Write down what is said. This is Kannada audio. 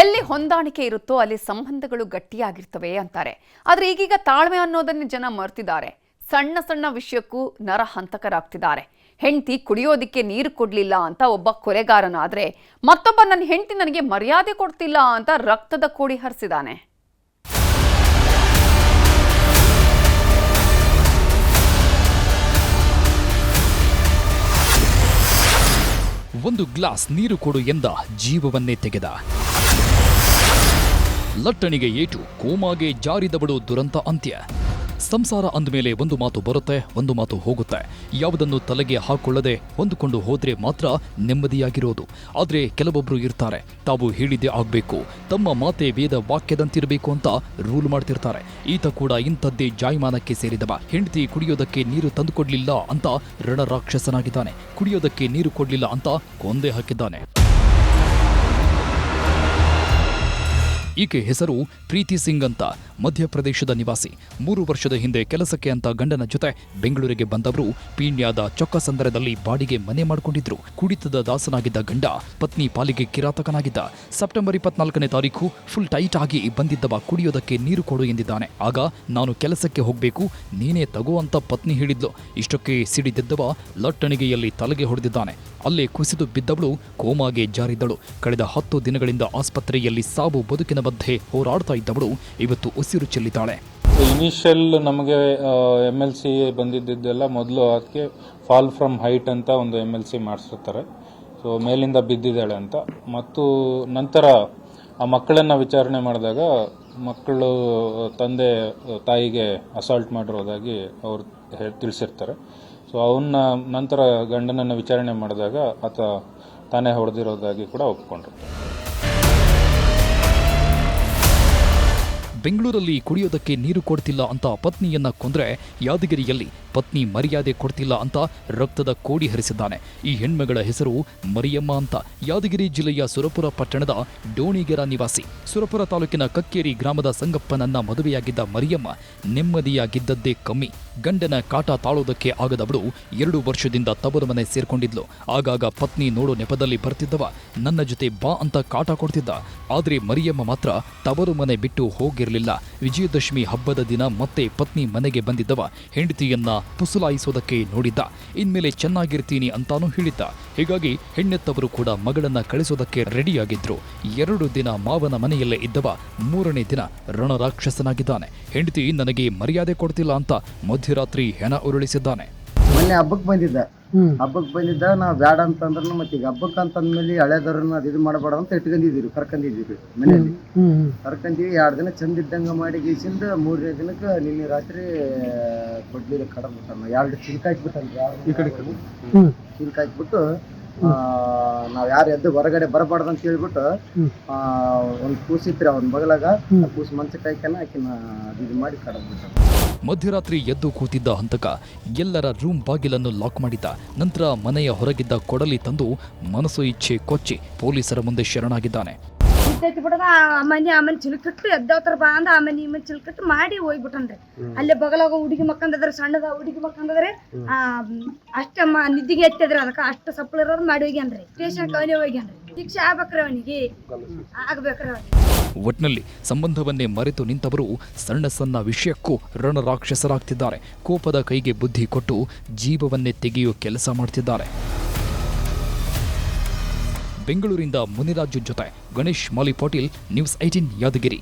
ಎಲ್ಲಿ ಹೊಂದಾಣಿಕೆ ಇರುತ್ತೋ ಅಲ್ಲಿ ಸಂಬಂಧಗಳು ಗಟ್ಟಿಯಾಗಿರ್ತವೆ ಅಂತಾರೆ. ಆದರೆ ಈಗೀಗ ತಾಳ್ಮೆ ಅನ್ನೋದನ್ನೇ ಜನ ಮರ್ತಿದ್ದಾರೆ. ಸಣ್ಣ ಸಣ್ಣ ವಿಷಯಕ್ಕೂ ನರ ಹಂತಕರಾಗ್ತಿದ್ದಾರೆ. ಹೆಂಡತಿ ಕುಡಿಯೋದಿಕ್ಕೆ ನೀರು ಕೊಡ್ಲಿಲ್ಲ ಅಂತ ಒಬ್ಬ ಕೊಲೆಗಾರನಾದ್ರೆ ಮತ್ತೊಬ್ಬ ನನ್ನ ಹೆಂಡತಿ ನನಗೆ ಮರ್ಯಾದೆ ಕೊಡ್ತಿಲ್ಲ ಅಂತ ರಕ್ತದ ಕೋಡಿ ಹರಿಸಿದಾನೆ. ಒಂದು ಗ್ಲಾಸ್ ನೀರು ಕೊಡು ಎಂದ ಜೀವವನ್ನೇ ತೆಗೆದ. ಲಟ್ಟಣಿಗೆ ಏಟು, ಕೋಮಾಗೆ ಜಾರಿದವಳು ದುರಂತ ಅಂತ್ಯ. ಸಂಸಾರ ಅಂದಮೇಲೆ ಒಂದು ಮಾತು ಬರುತ್ತೆ, ಒಂದು ಮಾತು ಹೋಗುತ್ತೆ. ಯಾವುದನ್ನು ತಲೆಗೆ ಹಾಕೊಳ್ಳದೆ ಹೊಂದಿಕೊಂಡು ಹೋದ್ರೆ ಮಾತ್ರ ನೆಮ್ಮದಿಯಾಗಿರೋದು. ಆದ್ರೆ ಕೆಲವೊಬ್ಬರು ಇರ್ತಾರೆ, ತಾವು ಹೇಳಿದ್ದೇ ಆಗಬೇಕು. ತಮ್ಮ ಮಾತೆ ವೇದ ವಾಕ್ಯದಂತಿರಬೇಕು ಅಂತ ರೂಲ್ ಮಾಡ್ತಿರ್ತಾರೆ. ಈತ ಕೂಡ ಇಂಥದ್ದೇ ಜಾಯಮಾನಕ್ಕೆ ಸೇರಿದವ. ಹೆಂಡತಿ ಕುಡಿಯೋದಕ್ಕೆ ನೀರು ತಂದುಕೊಡ್ಲಿಲ್ಲ ಅಂತ ರಣರಾಕ್ಷಸನಾಗಿದ್ದಾನೆ. ಕುಡಿಯೋದಕ್ಕೆ ನೀರು ಕೊಡ್ಲಿಲ್ಲ ಅಂತ ಕೊಂದೆ ಹಾಕಿದ್ದಾನೆ. ಈಕೆ ಹೆಸರು ಪ್ರೀತಿ ಸಿಂಗ್ ಅಂತ. ಮಧ್ಯಪ್ರದೇಶದ ನಿವಾಸಿ. ಮೂರು ವರ್ಷದ ಹಿಂದೆ ಕೆಲಸಕ್ಕೆ ಅಂತ ಗಂಡನ ಜೊತೆ ಬೆಂಗಳೂರಿಗೆ ಬಂದವರು ಪೀಣ್ಯದ ಚೊಕ್ಕಸಂದರದಲ್ಲಿ ಬಾಡಿಗೆ ಮನೆ ಮಾಡಿಕೊಂಡಿದ್ರು. ಕುಡಿತದ ದಾಸನಾಗಿದ್ದ ಗಂಡ ಪತ್ನಿ ಪಾಲಿಗೆ ಕಿರಾತಕನಾಗಿದ್ದ. ಸೆಪ್ಟೆಂಬರ್ ಇಪ್ಪತ್ನಾಲ್ಕನೇ ತಾರೀಕು ಫುಲ್ ಟೈಟ್ ಆಗಿ ಬಂದಿದ್ದವ ಕುಡಿಯೋದಕ್ಕೆ ನೀರು ಕೊಡು ಎಂದಿದ್ದಾನೆ. ಆಗ ನಾನು ಕೆಲಸಕ್ಕೆ ಹೋಗಬೇಕು, ನೀನೇ ತಗೋ ಅಂತ ಪತ್ನಿ ಹೇಳಿದ್ಲು. ಇಷ್ಟಕ್ಕೆ ಸಿಡಿದಿದ್ದವ ಲಟ್ಟಣಿಗೆಯಲ್ಲಿ ತಲೆಗೆ ಹೊಡೆದಿದ್ದಾನೆ. ಅಲ್ಲೇ ಕುಸಿದು ಬಿದ್ದವಳು ಕೋಮಾಗೆ ಜಾರಿದ್ದಳು ಕಳೆದ ಹತ್ತು ದಿನಗಳಿಂದ ಆಸ್ಪತ್ರೆಯಲ್ಲಿ ಸಾವು ಬದುಕಿನ ಮಧ್ಯೆ ಹೋರಾಡ್ತಾ ಇದ್ದವಳು ಇವತ್ತು ಉಸಿರು ಚೆಲ್ಲಿದ್ದಾಳೆ. ಇನಿಷಿಯಲ್ ನಮಗೆ ಎಂ ಎಲ್ ಸಿ ಬಂದಿದ್ದೆಲ್ಲ ಮೊದಲು ಅದಕ್ಕೆ ಫಾಲ್ ಫ್ರಮ್ ಹೈಟ್ ಅಂತ ಒಂದು ಎಂ ಎಲ್ ಸಿ ಮಾಡಿಸಿರ್ತಾರೆ ಸೊ ಮೇಲಿಂದ ಬಿದ್ದಿದ್ದಾಳೆ ಅಂತ. ಮತ್ತು ನಂತರ ಆ ಮಕ್ಕಳನ್ನು ವಿಚಾರಣೆ ಮಾಡಿದಾಗ ಮಕ್ಕಳು ತಂದೆ ತಾಯಿಗೆ ಅಸಾಲ್ಟ್ ಮಾಡಿರೋದಾಗಿ ಅವರು ತಿಳಿಸಿರ್ತಾರೆ. ಸೊ ಅವನ್ನ ನಂತರ ಗಂಡನನ್ನು ವಿಚಾರಣೆ ಮಾಡಿದಾಗ ಆತ ತಾನೇ ಹೊಡೆದಿರೋದಾಗಿ ಕೂಡ ಒಪ್ಕೊಂಡ್ರು. ಬೆಂಗಳೂರಲ್ಲಿ ಕುಡಿಯೋದಕ್ಕೆ ನೀರು ಕೊಡ್ತಿಲ್ಲ ಅಂತ ಪತ್ನಿಯನ್ನ ಕೊಂದ್ರೆ ಯಾದಗಿರಿಯಲ್ಲಿ ಪತ್ನಿ ಮರ್ಯಾದೆ ಕೊಡ್ತಿಲ್ಲ ಅಂತ ರಕ್ತದ ಕೋಡಿ ಹರಿಸಿದ್ದಾನೆ. ಈ ಹೆಣ್ಮಗಳ ಹೆಸರು ಮರಿಯಮ್ಮ ಅಂತ. ಯಾದಗಿರಿ ಜಿಲ್ಲೆಯ ಸುರಪುರ ಪಟ್ಟಣದ ಡೋಣಿಗೆರ ನಿವಾಸಿ. ಸುರಪುರ ತಾಲೂಕಿನ ಕಕ್ಕೇರಿ ಗ್ರಾಮದ ಸಂಗಪ್ಪನನ್ನ ಮದುವೆಯಾಗಿದ್ದ ಮರಿಯಮ್ಮ ನೆಮ್ಮದಿಯಾಗಿದ್ದದ್ದೇ ಕಮ್ಮಿ. ಗಂಡನ ಕಾಟ ತಾಳೋದಕ್ಕೆ ಆಗದವಳು ಎರಡು ವರ್ಷದಿಂದ ತವರು ಮನೆ ಸೇರ್ಕೊಂಡಿದ್ಲು. ಆಗಾಗ ಪತ್ನಿ ನೋಡೋ ನೆಪದಲ್ಲಿ ಬರ್ತಿದ್ದವ, ನನ್ನ ಜೊತೆ ಬಾ ಅಂತ ಕಾಟ ಕೊಡ್ತಿದ್ದ. ಆದ್ರೆ ಮರಿಯಮ್ಮ ಮಾತ್ರ ತವರು ಮನೆ ಬಿಟ್ಟು ಹೋಗಿರಲಿಲ್ಲ. ವಿಜಯದಶಮಿ ಹಬ್ಬದ ದಿನ ಮತ್ತೆ ಪತ್ನಿ ಮನೆಗೆ ಬಂದಿದ್ದವ. ಹೆಂಡತಿಯನ್ನ ಪುಸಲಾಯಿಸೋದಕ್ಕೆ ನೋಡಿದ್ದ. ಇನ್ಮೇಲೆ ಚೆನ್ನಾಗಿರ್ತೀನಿ ಅಂತಾನೂ ಹೇಳಿದ್ದ. ಹೀಗಾಗಿ ಹೆಣ್ಣೆತ್ತವರು ಕೂಡ ಮಗಳನ್ನ ಕಳಿಸೋದಕ್ಕೆ ರೆಡಿಯಾಗಿದ್ರು. ಎರಡು ದಿನ ಮಾವನ ಮನೆಯಲ್ಲೇ ಇದ್ದವ. ಮೂರನೇ ದಿನ ರಣರಾಕ್ಷಸನಾಗಿದ್ದಾನೆ. ಹೆಂಡತಿ ನನಗೆ ಮರ್ಯಾದೆ ಕೊಡ್ತಿಲ್ಲ ಅಂತ ಮಧ್ಯರಾತ್ರಿ ಹೆಣ ಉರುಳಿಸಿದ್ದಾನೆ. ಮೊನ್ನೆ ಹಬ್ಬಕ್ಕೆ ಬಂದಿದ್ದ. ಹಬ್ಬಕ್ಕೆ ಬಂದಿದ್ದ ನಾವು ಬೇಡ ಅಂತಂದ್ರೂ ಮತ್ತೆ ಈಗ ಹಬ್ಬಕ್ಕೆ ಅಂತಂದ್ಮೇಲೆ ಹಳೆದವ್ರನ್ನ ಅದು ಇದು ಮಾಡಬೇಡ ಅಂತ ಇಟ್ಕೊಂಡಿದ್ದೀರಿ ಕರ್ಕೊಂಡಿದ್ದೀರಿ ಮನೆಯಲ್ಲಿ. ಕರ್ಕೊಂಡೀವಿ ಎರಡು ದಿನ ಚಂದ ಇದ್ದಂಗೆ ಮಾಡಿ ಗೀಸಿಂದ ಮೂರನೇ ದಿನಕ್ಕೆ ನಿನ್ನೆ ರಾತ್ರಿ ಕೊಡ್ಲಿಲ್ಲ ಕಡದ್ಬಿಟ್ಟಾನ ಎರಡು ಚಿಲ್ಕ ಕಡೆ ಚಿಲ್ಕ ಹಾಕ್ಬಿಟ್ಟು ನಾವು ಯಾರು ಎದ್ದು ಹೊರಗಡೆ ಬರಬಾರ್ದು ಅಂತ ಹೇಳ್ಬಿಟ್ಟು ಒಂದು ಕೂಸಿತ್ರಿ ಅವ್ನ ಬಗಲಾಗ ಆ ಕೂಸು ಮಂಚಕ್ಕೆ ಹಾಕ್ಯಾನ ಆಕಿನ ಇದು ಮಾಡಿ ಕಡದ್ಬಿಟ್ಟ ಮಧ್ಯರಾತ್ರಿ ಎದ್ದು ಕೂತಿದ್ದ ಹಂತಕ ಎಲ್ಲರ ರೂಮ್ ಬಾಗಿಲನ್ನು ಲಾಕ್ ಮಾಡಿದ್ದ. ನಂತರ ಮನೆಯ ಹೊರಗಿದ್ದ ಕೊಡಲಿ ತಂದು ಮನಸ್ಸು ಇಚ್ಛೆ ಕೊಚ್ಚಿ ಪೊಲೀಸರ ಮುಂದೆ ಶರಣಾಗಿದ್ದಾನೆ. ಇದ್ದೈತಿ ಬಿಡದ ಆ ಮನೆ ಆಮೇಲೆ ಮನೆ ಚಿಲ್ಕಟ್ಟು ಎದ್ದವತ್ರ ಬಾ ಅಂದ ಆ ಮನೆ ಈ ಮನೆ ಚಿಲ್ಕಟ್ಟು ಮಾಡಿ ಹೋಗ್ಬಿಟ್ಟನ್ರಿ. ಅಲ್ಲೇ ಬಗಲಾಗ ಹುಡುಗಿ ಮಕ್ಕಂದದ್ರಿ ಸಣ್ಣದ ಹುಡುಗಿ ಮಕ್ಕಂದ್ರೆ ಆ ಅಷ್ಟ ಮ ನಿದ್ದಿಗೆ ಎತ್ತದ್ರಿ ಅದಕ್ಕ ಅಷ್ಟ ಸಪ್ಲ ಇರೋದು ಮಾಡಿ ಹೋಗ್ಯಾನ್ರಿ. ಸ್ಟೇಷನ್ ಅವನೇ ಹೋಗ್ಯಾನ್ರಿ. ಶಿಕ್ಷೆ ಆಗ್ಬೇಕ್ರಿ ಅವನಿಗೆ. ಆಗ್ಬೇಕ್ರಿ ಅವನಿಗೆ. ಒಟ್ನಲ್ಲಿ ಸಂಬಂಧವನ್ನೇ ಮರೆತು ನಿಂತವರು ಸಣ್ಣ ಸಣ್ಣ ವಿಷಯಕ್ಕೂ ರಣರಾಕ್ಷಸರಾಗ್ತಿದ್ದಾರೆ. ಕೋಪದ ಕೈಗೆ ಬುದ್ಧಿ ಕೊಟ್ಟು ಜೀವವನ್ನೇ ತೆಗೆಯುವ ಕೆಲಸ ಮಾಡ್ತಿದ್ದಾರೆ. ಬೆಂಗಳೂರಿಂದ ಮುನಿರಾಜು ಜೊತೆ ಗಣೇಶ್ ಮಾಲಿ ಪಾಟೀಲ್ ನ್ಯೂಸ್ ಐಟೀನ್ ಯಾದಗಿರಿ.